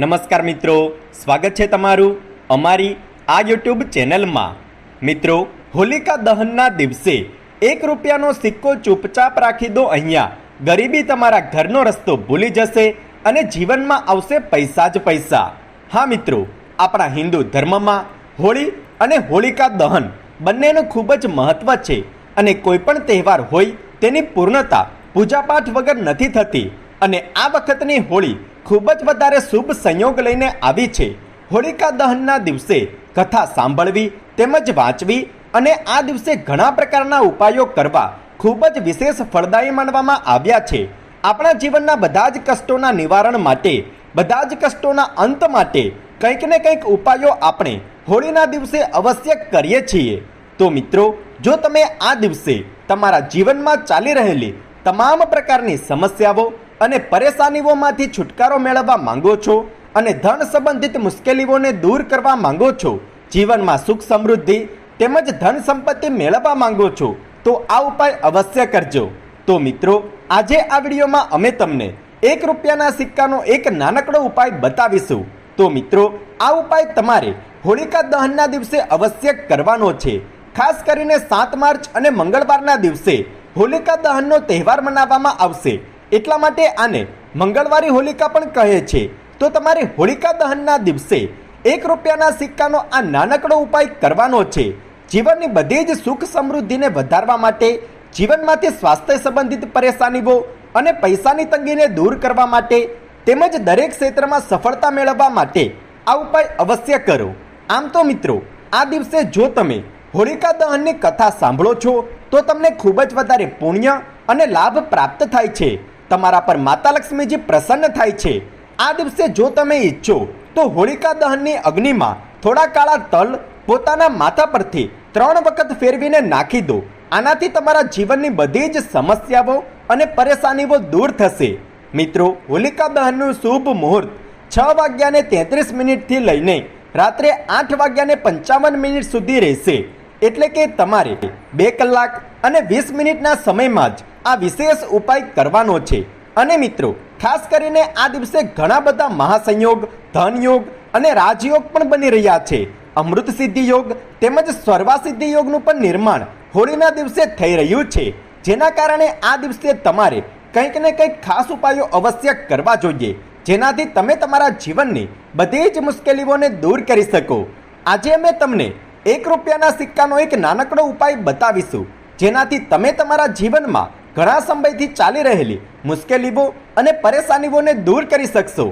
નમસ્કાર મિત્રો, સ્વાગત છે તમારું અમારી આ યુટ્યુબ ચેનલમાં. મિત્રો, હોલિકા દહનના દિવસે એક રૂપિયાનો સિક્કો ચૂપચાપ રાખી દો અહીંયા. ગરીબી તમારા ઘરનો રસ્તો ભૂલી જશે અને જીવનમાં આવશે પૈસા જ પૈસા. હા મિત્રો, આપણા હિન્દુ ધર્મમાં હોળી અને હોલિકા દહન બંનેનું ખૂબ જ મહત્વ છે અને કોઈ પણ તહેવાર હોય તેની પૂર્ણતા પૂજાપાઠ વગર નથી થતી. અને આ વખતની હોળી ખૂબ જ વધારે શુભ સંયોગ લઈને આવી છે. હોળિકા દહનના દિવસે કથા સાંભળવી, તેમજ વાંચવી અને આ દિવસે ઘણા પ્રકારના ઉપાયો કરવા ખૂબ જ વિશેષ ફળદાયી માનવામાં આવ્યા છે. આપણા જીવનના બધા જ કષ્ટોના નિવારણ માટે, બધા જ કષ્ટોના અંત માટે કંઈક ને કંઈક ઉપાયો આપણે હોળીના દિવસે અવશ્ય કરીએ છીએ. તો મિત્રો, જો તમે આ દિવસે તમારા જીવનમાં ચાલી રહેલી તમામ પ્રકારની સમસ્યાઓ અને પરેશાનીઓમાંથી છુટકારો મેળવવા માંગો છો અને ધન સંબંધિત મુશ્કેલીઓને દૂર કરવા માંગો છો, જીવનમાં સુખ સમૃદ્ધિ તેમજ ધન સંપત્તિ મેળવવા માંગો છો, તો આ ઉપાય અવશ્ય કરજો. તો મિત્રો, આજે આ વિડીયોમાં અમે તમને એક રૂપિયાના સિક્કાનો એક નાનકડો ઉપાય બતાવીશું. તો મિત્રો, આ ઉપાય તમારે હોલિકા દહનના દિવસે અવશ્ય કરવાનો છે. ખાસ કરીને સાત માર્ચ અને મંગળવારના દિવસે હોલિકા દહનનો તહેવાર મનાવવામાં આવશે. એટલા માટે આને મંગળવારી હોલિકા પણ કહે છે. તો તમારે હોલિકા દહનના દિવસે એક રૂપિયાના સિક્કાનો આ નાનકડો ઉપાય કરવાનો છે. જીવનની બધી જ સુખ સમૃદ્ધિને વધારવા માટે જીવનમાંથી સ્વાસ્થ્ય સંબંધિત પરેશાનીઓ અને પૈસાની તંગીને દૂર કરવા માટે તેમજ દરેક ક્ષેત્રમાં સફળતા મેળવવા માટે આ ઉપાય અવશ્ય કરો. આમ તો મિત્રો, આ દિવસે જો તમે હોલિકા દહનની કથા સાંભળો છો, તો તમને ખૂબ જ વધારે પુણ્ય અને લાભ પ્રાપ્ત થાય છે. તમારા પર માતા લક્ષ્મીજી પ્રસન્ન થાય છે, આ દિવસે જો તમે ઈચ્છો, તો હોલિકા દહનની અગ્નિમાં થોડા કાળા તલ પોતાના માથા પરથી ત્રણ વખત ફેરવીને નાખી દો. આનાથી તમારા જીવનની બધી જ સમસ્યાઓ અને પરેશાનીઓ દૂર થશે. મિત્રો, હોલિકા દહનનું શુભ મુહૂર્ત છ વાગ્યાને તેત્રીસ મિનિટથી લઈને રાત્રે આઠ વાગ્યાને પંચાવન મિનિટ સુધી રહેશે. એટલે કે તમારે બે કલાક અને વીસ મિનિટના સમયમાં જ આ વિશેષ ઉપાય કરવાનો છે. અને મિત્રો, ખાસ કરીને આ દિવસે ઘણા બધા મહાસંયોગ, ધનયોગ અને રાજયોગ પણ બની રહ્યા છે. અમૃત સિદ્ધિ યોગ તેમજ સ્વર્વા સિદ્ધિ યોગનું પણ નિર્માણ હોળીના દિવસે થઈ રહ્યું છે. જેના કારણે આ દિવસે તમારે કંઈક ને કંઈક ખાસ ઉપાયો અવશ્ય કરવા જોઈએ. જેનાથી તમે તમારા જીવનની બધી જ મુશ્કેલીઓને દૂર કરી શકો. આજે અમે તમને એક રૂપિયાના સિક્કાનો એક નાનકડો ઉપાય બતાવીશું. જેનાથી તમે તમારા જીવનમાં ઘણા સમયથી ચાલી રહેલી, મુશ્કેલીઓ અને પરેશાનીઓને દૂર કરી શકશો.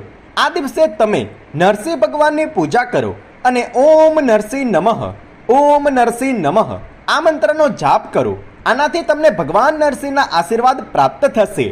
આ દિવસે તમે નરસિંહ ભગવાનની પૂજા કરો અને ઓમ નરસિંહ નમઃ, ઓમ નરસિંહ નમઃ, આ મંત્રનો જાપ કરો. આનાથી તમને ભગવાન નરસિંહના આશીર્વાદ પ્રાપ્ત થશે.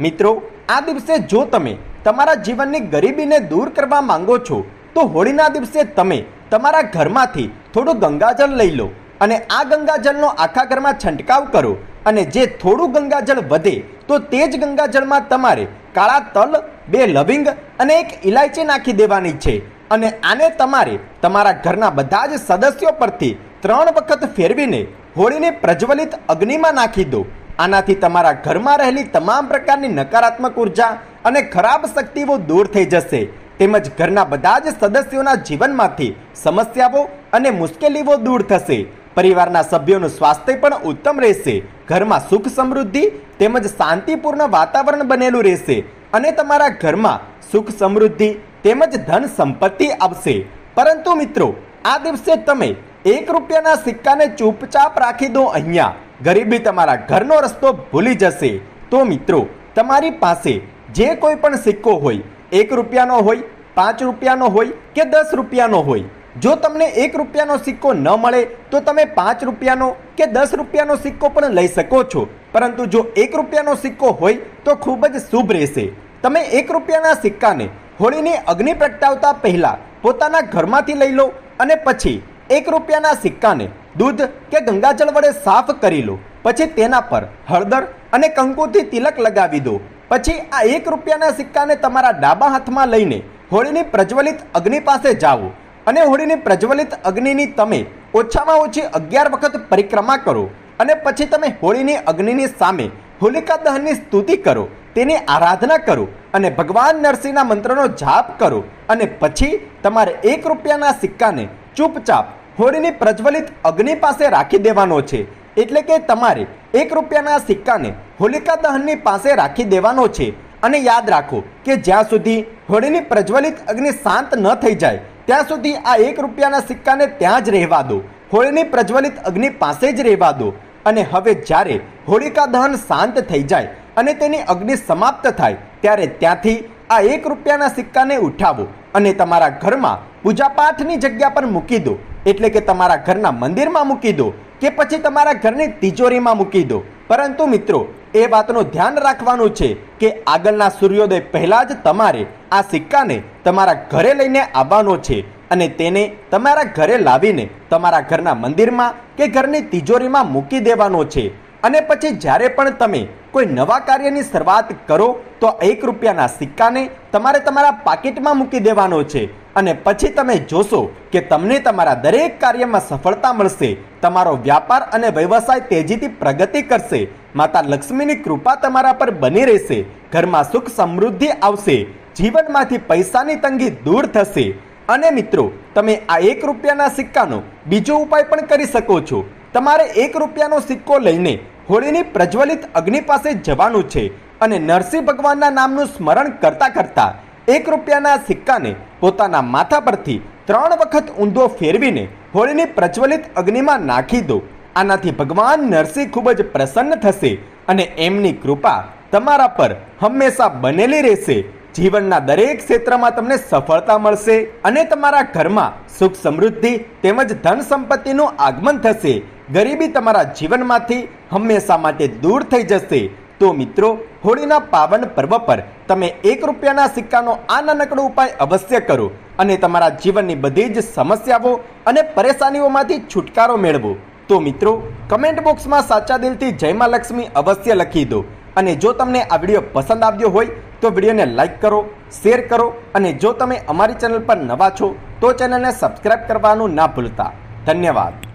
મિત્રો, આ દિવસે જો તમે તમારા જીવનની ગરીબીને દૂર કરવા માંગો છો, તો હોળીના દિવસે તમે તમારા ઘરમાંથી થોડું ગંગાજળ લઈ લો અને આ ગંગાજળનો આખા ઘરમાં છંટકાવ કરો. અને જે થોડું ગંગાજળ વધે, તો તે જ ગંગાજળમાં તમારે કાળા તલ, બે લવિંગ અને એક ઇલાયચી નાખી દેવાની છે. અને આને તમારે તમારા ઘરના બધા જ સદસ્યો પરથી ત્રણ વખત ફેરવીને હોળીને પ્રજ્વલિત અગ્નિમાં નાખી દો. આનાથી તમારા ઘરમાં રહેલી તમામ પ્રકારની નકારાત્મક ઊર્જા અને ખરાબ શક્તિઓ દૂર થઈ જશે. તેમજ ઘરના બધા જ સદસ્યોના જીવનમાંથી સમસ્યાઓ અને મુશ્કેલીઓ દૂર થશે. પરિવારના સભ્યોનું સ્વાસ્થ્ય પણ ઉત્તમ રહેશે, ઘરમાં સુખ સમૃદ્ધિ તેમજ શાંતિપૂર્ણ વાતાવરણ બનેલું રહેશે અને તમારા ઘરમાં સુખ સમૃદ્ધિ તેમજ ધન સંપત્તિ આવશે. પરંતુ મિત્રો, આ દિવસે તમે એક રૂપિયાના સિક્કાને ચૂપચાપ રાખી દો અહીંયા. ગરીબી તમારા ઘરનો રસ્તો ભૂલી જશે. તો મિત્રો, તમારી પાસે જે કોઈ પણ સિક્કો હોય, એક રૂપિયાનો હોય, પાંચ રૂપિયાનો હોય કે દસ રૂપિયાનો હોય જો તમને એક રૂપિયાનો સિક્કો ન મળે, તો તમે પાંચ રૂપિયાનો કે દસ રૂપિયાનો સિક્કો પણ લઈ શકો છો. પરંતુ જો એક રૂપિયાનો સિક્કો હોય, તો ખૂબ જ શુભ રહેશે. તમે એક રૂપિયાના સિક્કાને હોળીની અગ્નિ પ્રગટાવતા પહેલાં પોતાના ઘરમાંથી લઈ લો અને પછી એક રૂપિયાના સિક્કાને દૂધ કે ગંગાજળ વડે સાફ કરી લો. પછી તેના પર હળદર અને કંકુથી તિલક લગાવી દો. પછી આ એક રૂપિયાના સિક્કાને તમારા ડાબા હાથમાં લઈને હોળીની પ્રજ્વલિત અગ્નિ પાસે જાઓ. અને હોળીની પ્રજ્વલિત અગ્નિની તમે ઓછામાં ઓછી અગિયાર વખત પરિક્રમા કરો અને પછી તમે હોળીની અગ્નિની સામે હોલિકા દહનની સ્તુતિ કરો, તેની આરાધના કરો અને ભગવાન નરસિંહના મંત્રનો જાપ કરો અને પછી તમારે એક રૂપિયાના સિક્કાને ચૂપચાપ હોળીની પ્રજ્વલિત અગ્નિ પાસે રાખી દેવાનો છે. એટલે કે તમારે એક રૂપિયાના સિક્કાને હોલિકા દહનની પાસે રાખી દેવાનો છે. અને યાદ રાખો કે જ્યાં સુધી હોળીની પ્રજ્વલિત અગ્નિ શાંત ન થઈ જાય ત્યાં સુધી આ એક રૂપિયાના સિક્કાને ત્યાં જ રહેવા દો. હોળીની પ્રજ્વલિત અગ્નિ પાસે જ રહેવા દો. અને હવે જ્યારે હોળિકા દહન શાંત થઈ જાય અને તેની અગ્નિ સમાપ્ત થાય, ત્યારે ત્યાંથી આ એક રૂપિયાના સિક્કાને ઉઠાવો અને તમારા ઘરમાં પૂજાપાઠની જગ્યા પર મૂકી દો. એટલે કે તમારા ઘરના મંદિરમાં મૂકી દો કે પછી તમારા ઘરની તિજોરીમાં મૂકી દો. પરંતુ મિત્રો, એ વાતનું ધ્યાન રાખવાનું છે કે આગળના સૂર્યોદય પહેલાં જ તમારે આ સિક્કાને તમારા ઘરે લઈને આવવાનો છે અને તેને તમારા ઘરે લાવીને તમારા ઘરના મંદિરમાં કે ઘરની તિજોરીમાં મૂકી દેવાનો છે. અને પછી જ્યારે પણ તમે કોઈ નવા કાર્યની શરૂઆત કરો, તો એક રૂપિયાના સિક્કાને તમારે તમારા પાકીટમાં મૂકી દેવાનો છે. અને પછી તમે જોશો કે તમને તમારા દરેક કાર્યમાં સફળતા મળશે, તમારો વ્યાપાર અને વ્યવસાય તેજીથી પ્રગતિ કરશે, માતા લક્ષ્મીની કૃપા તમારા પર બની રહેશે, ઘરમાં સુખ સમૃદ્ધિ આવશે, જીવનમાંથી પૈસાની તંગી દૂર થશે. અને મિત્રો, તમે આ એક રૂપિયાના સિક્કાનો બીજો ઉપાય પણ કરી શકો છો. તમારે એક રૂપિયાનો સિક્કો લઈને હોળીની પ્રજ્વલિત અગ્નિ પાસે જવાનું છે અને નરસિંહ ભગવાનના નામનું સ્મરણ કરતા કરતા એક રૂપિયાના સિક્કાને પોતાના માથા પરથી ત્રણ વખત ઊંધો ફેરવીને હોળીની પ્રજ્વલિત અગ્નિમાં નાખી દો. આનાથી ભગવાન નરસિંહ ખૂબ જ પ્રસન્ન થશે અને એમની કૃપા તમારા પર હંમેશા બનેલી રહેશે. જીવનના દરેક ક્ષેત્રમાં તમને સફળતા મળશે અને તમારા ઘરમાં સુખ સમૃદ્ધિ તેમજ ધન સંપત્તિનું આગમન થશે. ગરીબી તમારા જીવનમાંથી હંમેશા માટે દૂર થઈ જશે. તો મિત્રો, હોળીના પાવન પર્વ પર તમે એક રૂપિયાના સિક્કાનો આ નાનકડો ઉપાય અવશ્ય કરો અને તમારા જીવનની બધી જ સમસ્યાઓ અને પરેશાનીઓમાંથી છુટકારો મેળવો. તો મિત્રો, કમેન્ટ બોક્સમાં સાચા દિલથી જયમાં લક્ષ્મી અવશ્ય લખી દો. અને જો તમને આ વીડિયો પસંદ આવ્યો હોય, તો વિડીયોને લાઈક કરો, શેર કરો અને જો તમે અમારી ચેનલ પર નવા છો, તો ચેનલને સબસ્ક્રાઈબ કરવાનું ના ભૂલતા. ધન્યવાદ.